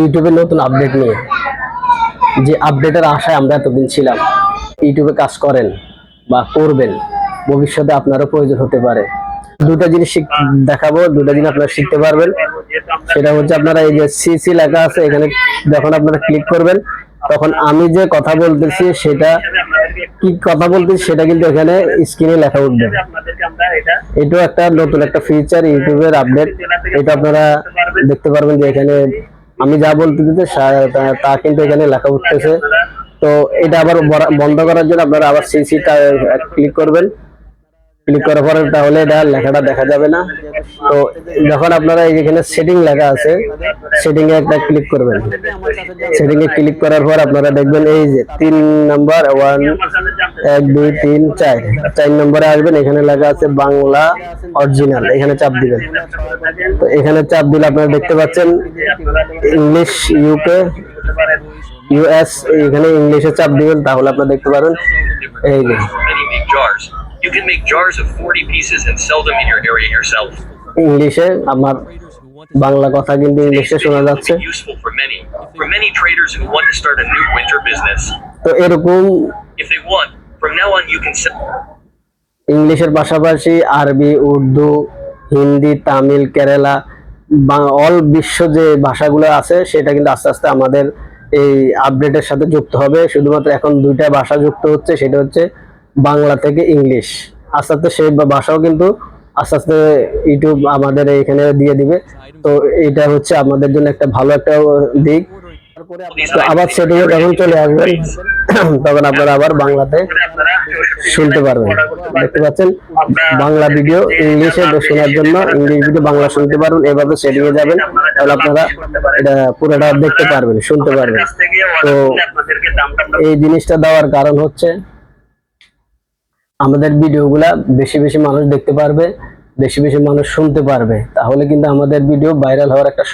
ইউটিউবে নতুন আপডেট নিয়ে। যে আপডেটের আশায় আমরা এতদিন ছিলাম। ইউটিউবে কাজ করেন বা করবেন, ভবিষ্যতে আপনারও প্রয়োজন হতে পারে। দুটা জিনিস দেখাবো, দুটা জিনিস আপনারা শিখতে পারবেন। সেটা হচ্ছে আপনারা এই যে সিসি লেখা আছে, এখানে যখন আপনারা ক্লিক করবেন, তখন আমি যে কথা বলতেছি, সেটা কি কথা বলতেছি, সেটা কিন্তু এখানে স্ক্রিনে লেখা উঠবে। এটাও একটা নতুন একটা ফিচার ইউটিউবের আপডেট এটা আপনারা দেখতে পারবেন যে এখানে আমি যা বলতে দিতে তা কিন্তু এখানে লেখা উঠতেছে। তো এটা আবার বন্ধ করার জন্য আপনারা আবার সিসিটা ক্লিক করবেন। ক্লিক করার পরে তাহলে এটা লেখাটা দেখা যাবে না। তো যখন আপনারা এই যেখানে সেটিং লেখা আছে সেটিং এ একটা ক্লিক করবেন। সেটিং এ ক্লিক করার পর আপনারা দেখবেন এই যে তিন নাম্বার ওয়ান এক, দুই, তিন, চার। চার নম্বরে আসবেন, এখানে লেখা আছে বাংলা অরিজিনাল এখানে চাপ দিবেন। তো এখানে চাপ দিলে আপনারা দেখতে পাচ্ছেন ইংলিশ ইউকে ইউএস এখানে ইংলিশে চাপ দিবেন, তাহলে আপনারা দেখতে পারেন এই যে. You can make jars of 40 pieces and sell them in your area yourself. ইংলিশে আমার বাংলা কথা কিন্তু ইংলিশে শোনা যাচ্ছে useful for many, for many traders who want to start a new winter business. তো এরকম If they want, from now on you can sell. ইংলিশের পাশাপাশি আরবি উর্দু হিন্দি তামিল কেরালা অল বিশ্ব যে ভাষাগুলো আছে সেটা কিন্তু আস্তে আস্তে আমাদের এই আপডেটের সাথে যুক্ত হবে শুধুমাত্র এখন দুইটা ভাষা যুক্ত হচ্ছে সেটা হচ্ছে বাংলা থেকে ইংলিশ আস্তে আস্তে সেই ভাষাও কিন্তু আস্তে আস্তে ইউটিউব আমাদের এখানে দিয়ে দিবে। তো এটা হচ্ছে আমাদের জন্য একটা ভালো একটা দিক। আবার সেটিংয়ে যখন চলে আসবেন, তখন আপনারা আবার বাংলাতে শুনতে পারবেন। দেখতে পাচ্ছেন? বাংলা ভিডিও ইংলিশে শোনার জন্য ইংলিশ ভিডিও বাংলা শুনতে পারবেন এভাবে সেটিংয়ে যাবেন, তাহলে আপনারা এটা পুরোটা দেখতে পারবেন, শুনতে পারবেন। তো এই জিনিসটা দেওয়ার কারণ হচ্ছে আমাদের ভিডিওগুলা বেশি বেশি মানুষ দেখতে পারবে, বেশি বেশি মানুষ শুনতে পারবে। তাহলে কিন্তু আমাদের ভিডিও ভাইরাল হওয়ার একটা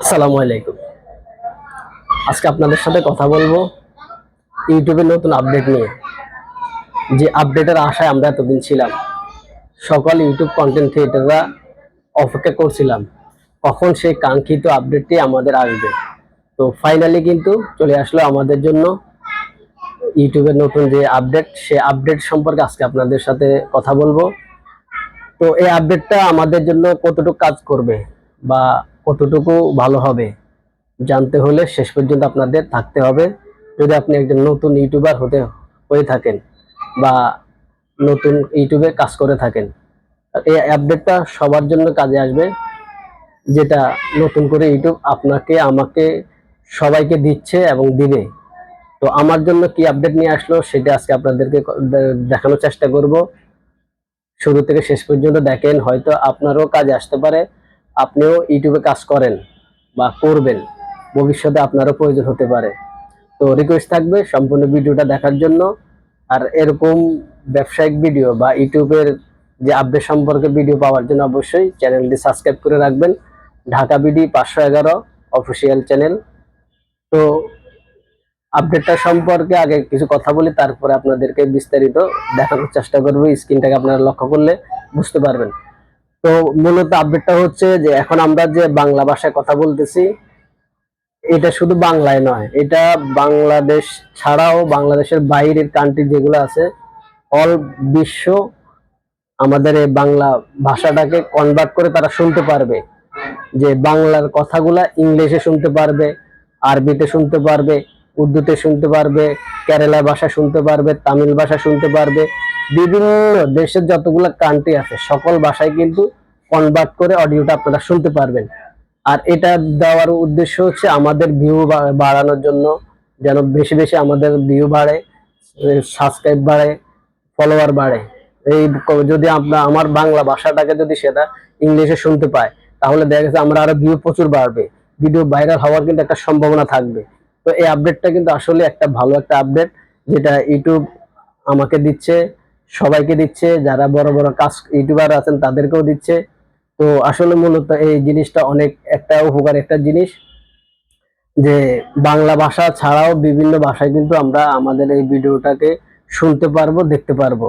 আসসালামু আলাইকুম। আজকে আপনাদের সাথে কথা বলব ইউটিউবের নতুন আপডেট নিয়ে। যে আপডেটের আশায় আমরা এতদিন ছিলাম। সকল ইউটিউব কন্টেন্ট ক্রিয়েটাররা অপেক্ষা করছিলাম। কখন সেই কাঙ্ক্ষিত আপডেটটি আমাদের আসবে। তো ফাইনালি কিন্তু চলে আসলো আমাদের জন্য ইউটিউবের নতুন যে আপডেট সে আপডেট সম্পর্কে আজকে আপনাদের সাথে কথা বলব। তো এই আপডেটটা আমাদের জন্য কতটুকু কাজ করবে বা কতটুকু ভালো হবে জানতে হলে শেষ পর্যন্ত আপনাদের থাকতে হবে। যদি আপনি একজন নতুন ইউটিউবার হতে, হয়ে থাকেন বা নতুন ইউটিউবে কাজ করে থাকেন এই আপডেটটা সবার জন্য কাজে আসবে। যেটা নতুন করে ইউটিউব আপনাকে, আমাকে, সবাইকে দিচ্ছে এবং দিবে। তো আমার জন্য কি আপডেট নিয়ে আসলো, সেটা আজকে আপনাদেরকে দেখানোর চেষ্টা করব। শুরু থেকে শেষ পর্যন্ত দেখেন, হয়তো আপনারও কাজে আসতে পারে। আপনিও ইউটিউবে কাজ করেন বা করবেন। ভবিষ্যতে আপনারও প্রয়োজন হতে পারে। তো রিকোয়েস্ট থাকবে সম্পূর্ণ ভিডিওটা দেখার জন্য। আর এরকম ব্যবসায়িক ভিডিও বা ইউটিউবের যে আপডেট সম্পর্কে ভিডিও পাওয়ার জন্য অবশ্যই চ্যানেলটি সাবস্ক্রাইব করে রাখবেন। ঢাকা বিডি পাঁচশো এগারো অফিসিয়াল চ্যানেল তো আপডেটটা সম্পর্কে আগে কিছু কথা বলি, তারপরে আপনাদেরকে বিস্তারিত দেখানোর চেষ্টা করব। স্ক্রিনটাকে আপনারা লক্ষ্য করলে বুঝতে পারবেন। তো মূলত আপডেটটা হচ্ছে যে এখন আমরা যে বাংলা ভাষায় কথা বলতেছি, এটা শুধু বাংলায় নয়, এটা বাংলাদেশ ছাড়াও বাংলাদেশের বাইরের কান্ট্রি যেগুলো আছে অল বিশ্ব আমাদের এই বাংলা ভাষাটাকে কনভার্ট করে তারা শুনতে পারবে। যে বাংলার কথাগুলা ইংলিশে শুনতে পারবে, আরবিতে শুনতে পারবে, উর্দুতে শুনতে পারবে, কেরালা ভাষা শুনতে পারবে, তামিল ভাষা শুনতে পারবে। বিভিন্ন দেশের যতগুলো কান্ট্রি আছে, সকল ভাষায় কিন্তু কনভার্ট করে অডিওটা আপনারা শুনতে পারবেন। আর এটা দেওয়ার উদ্দেশ্য হচ্ছে আমাদের ভিউ বাড়ানোর জন্য। যেন বেশি বেশি আমাদের ভিউ বাড়ে সাবস্ক্রাইব বাড়ে ফলোয়ার বাড়ে। এই যদি আমরা, আমার বাংলা ভাষাটাকে যদি সেটা ইংলিশে শুনতে পায়, তাহলে দেখা গেছে আমরা আরও ভিউ প্রচুর বাড়বে। ভিডিও ভাইরাল হওয়ার কিন্তু একটা সম্ভাবনা থাকবে। তো এই আপডেটটা কিন্তু আসলে একটা ভালো একটা আপডেট যেটা ইউটিউব আমাকে দিচ্ছে, সবাইকে দিচ্ছে, যারা বড় বড় কাজ ইউটিউবার আছেন তাদেরকেও দিচ্ছে। তো আসলে মূলত এই জিনিসটা অনেক একটা উপকার একটা জিনিস, যে বাংলা ভাষা ছাড়াও বিভিন্ন ভাষায় কিন্তু আমরা আমাদের এই ভিডিওটাকে শুনতে পারব, দেখতে পারব।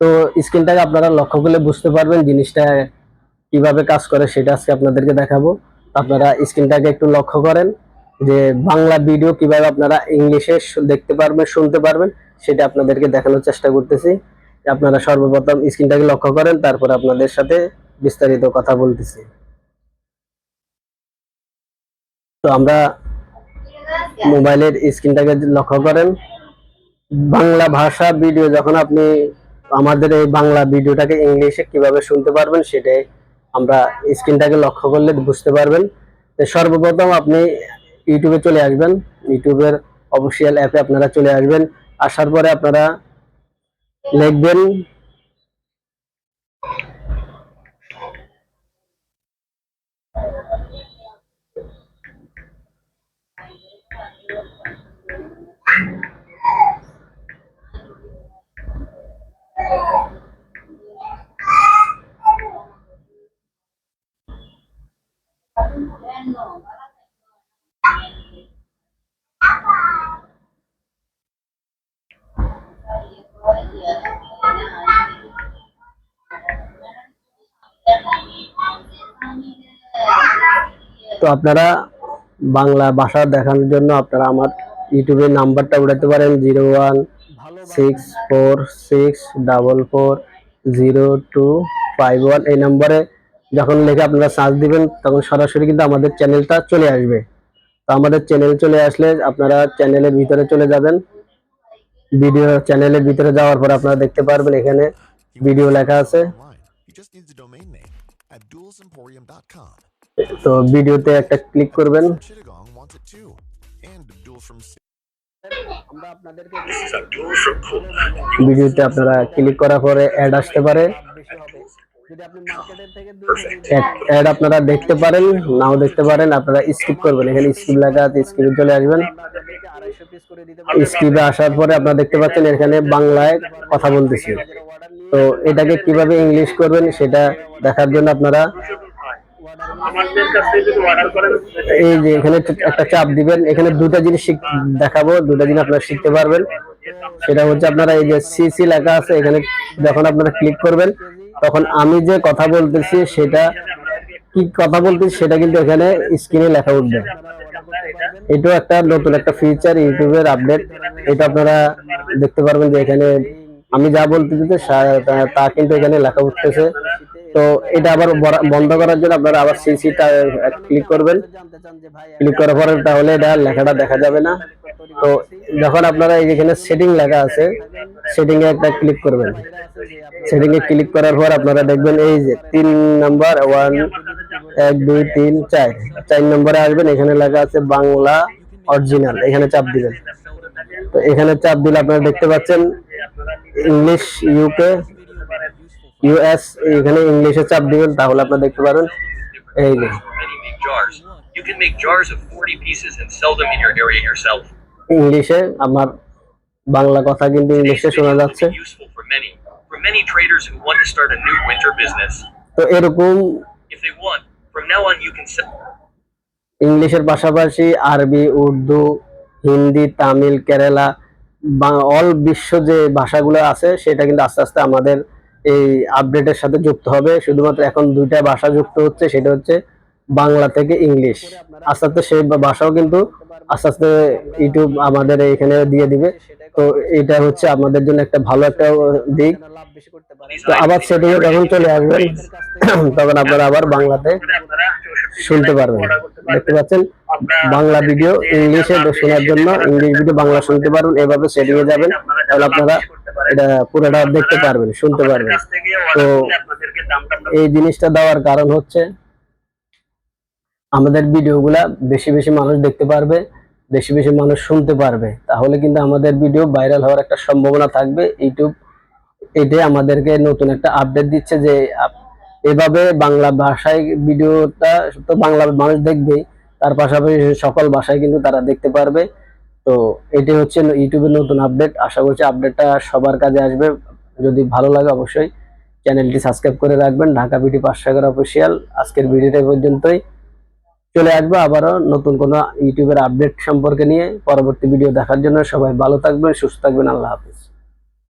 তো স্ক্রিনটাকে আপনারা লক্ষ্য করলে বুঝতে পারবেন জিনিসটা কীভাবে কাজ করে, সেটা আজকে আপনাদেরকে দেখাবো। আপনারা স্ক্রিনটাকে একটু লক্ষ্য করেন যে বাংলা ভিডিও কীভাবে আপনারা ইংলিশে দেখতে পারবেন, শুনতে পারবেন, সেটা আপনাদেরকে দেখানোর চেষ্টা করতেছি। আপনারা সর্বপ্রথম স্ক্রিনটাকে লক্ষ্য করেন, তারপর আপনাদের সাথে বিস্তারিত কথা বলতেছি। তো আমরা মোবাইলের স্ক্রিনটাকে লক্ষ্য করেন। বাংলা ভাষা ভিডিও যখন আপনি আমাদের এই বাংলা ভিডিওটাকে ইংলিশে কীভাবে শুনতে পারবেন সেটাই আমরা স্ক্রিনটাকে লক্ষ্য করলে বুঝতে পারবেন। সর্বপ্রথম আপনি ইউটিউবে চলে আসবেন। ইউটিউবের অফিসিয়াল অ্যাপে আপনারা চলে আসবেন। আসার পরে আপনারা লিখবেন তো আপনারা বাংলা ভাষা দেখানোর জন্য আপনারা আমার ইউটিউবের নাম্বারটা উঠাতে পারেন zero one six four six double four zero two five one এই নম্বরে যখন লিখে আপনারা সার্চ দিবেন, তখন সরাসরি কিন্তু আমাদের চ্যানেলটা চলে আসবে। তো আমাদের চ্যানেল চলে আসলে আপনারা চ্যানেলের ভিতরে চলে যাবেন। ভিডিও চ্যানেলের ভিতরে যাওয়ার পর আপনারা দেখতে পারবেন এখানে ভিডিও লেখা আছে. তো ভিডিওতে একটা ক্লিক করবেন. ভিডিওতে আপনারা ক্লিক করার পরে অ্যাড আসতে পারে। অ্যাড আপনারা দেখতে পারেন নাও দেখতে পারেন আপনারা স্কিপ করবেন। এখানে স্কিপ লেখা আছে স্কিপে চলে আসবেন। স্কিপে আসার পরে আপনারা দেখতে পাচ্ছেন এখানে বাংলায় কথা বলতেছি। তো এটাকে কীভাবে ইংলিশ করবেন সেটা দেখার জন্য আপনারা এই যে এখানে একটা চাপ দিবেন। এখানে দুটা জিনিস দেখাবো দুটা জিনিস আপনারা শিখতে পারবেন। সেটা হচ্ছে আপনারা এই যে সিসি লেখা আছে এখানে যখন আপনারা ক্লিক করবেন তখন আমি যে কথা বলতেছি সেটা কি কথা বলতেছি সেটা কিন্তু এখানে স্ক্রিনে লেখা উঠবে। এটাও একটা নতুন একটা ফিচার ইউটিউবের আপডেট এটা আপনারা দেখতে পারবেন যে এখানে আমি যা বলতে দিতে তা কিন্তু এখানে লেখা উঠতেছে। তো এটা আবার বন্ধ করার জন্য আপনারা আবার সিসিটা ক্লিক করবেন। ক্লিক করার পরে তাহলে এটা লেখাটা দেখা যাবে না। তো যখন আপনারা এই যেখানে সেটিং লেখা আছে সেটিং এ একটা ক্লিক করবেন। সেটিং এ ক্লিক করার পর আপনারা দেখবেন এই যে তিন নাম্বার ওয়ান এক, দুই, তিন, চার। চার নম্বরে আসবেন, এখানে লেখা আছে বাংলা অরিজিনাল এখানে চাপ দিবেন। তো এখানে চাপ দিলে আপনারা দেখতে পাচ্ছেন ইংলিশ ইউকে ইউএস এখানে ইংলিশে চাপ দিবেন তাহলে আপনারা দেখতে পারেন এই যে. You can make jars of 40 pieces and sell them in your area yourself. ইংলিশে আমার বাংলা কথা কিন্তু ইংলিশে শোনা যাচ্ছে useful for many, for many traders who want to start a new winter business. তো এরকম If they want, from now on you can sell. ইংলিশের পাশাপাশি আরবি উর্দু হিন্দি তামিল কেরালা অল বিশ্ব যে ভাষাগুলো আছে সেটা কিন্তু আস্তে আস্তে আমাদের এই আপডেটের সাথে যুক্ত হবে। শুধুমাত্র এখন দুইটা ভাষা যুক্ত হচ্ছে, সেটা হচ্ছে বাংলা থেকে ইংলিশ আস্তে আস্তে সেই ভাষাও কিন্তু আস্তে আস্তে ইউটিউব আমাদের এখানে দিয়ে দিবে। তো এটা হচ্ছে আমাদের জন্য একটা ভালো একটা দিক। তো আবার সেটিং যখন চলে আসবেন তখন আপনারা আবার বাংলাতে শুনতে পারবেন। দেখতে পাচ্ছেন বাংলা ভিডিও ইংলিশে শোনার জন্য ইংলিশ ভিডিও বাংলা শুনতে পারবেন এভাবে সেটিং এ যাবেন তাহলে আপনারা এটা পুরোটা দেখতে পারবেন শুনতে পারবেন। তো এই জিনিসটা দেওয়ার কারণ হচ্ছে আমাদের ভিডিওগুলা বেশি বেশি মানুষ দেখতে পারবে বেশি বেশি মানুষ শুনতে পারবে। তাহলে কিন্তু আমাদের ভিডিও ভাইরাল হওয়ার একটা সম্ভাবনা থাকবে। ইউটিউব এটাই আমাদেরকে নতুন একটা আপডেট দিচ্ছে যে এভাবে বাংলা ভাষায় ভিডিওটা তো বাংলা মানুষ দেখবেই তার পাশাপাশি সকল ভাষায় কিন্তু তারা দেখতে পারবে। তো এটি হচ্ছে ইউটিউবের নতুন আপডেট। আশা করছি আপডেটটা সবার কাজে আসবে। যদি ভালো লাগে অবশ্যই চ্যানেলটি সাবস্ক্রাইব করে রাখবেন। ঢাকা বিটি পাঁচসাগর অফিসিয়াল। আজকের ভিডিওটা পর্যন্তই। চলে আসব আবারও নতুন কোনো ইউটিউবের আপডেট সম্পর্কে নিয়ে। পরবর্তী ভিডিও দেখার জন্য সবাই ভালো থাকবেন, সুস্থ থাকবেন। আল্লাহ হাফিজ।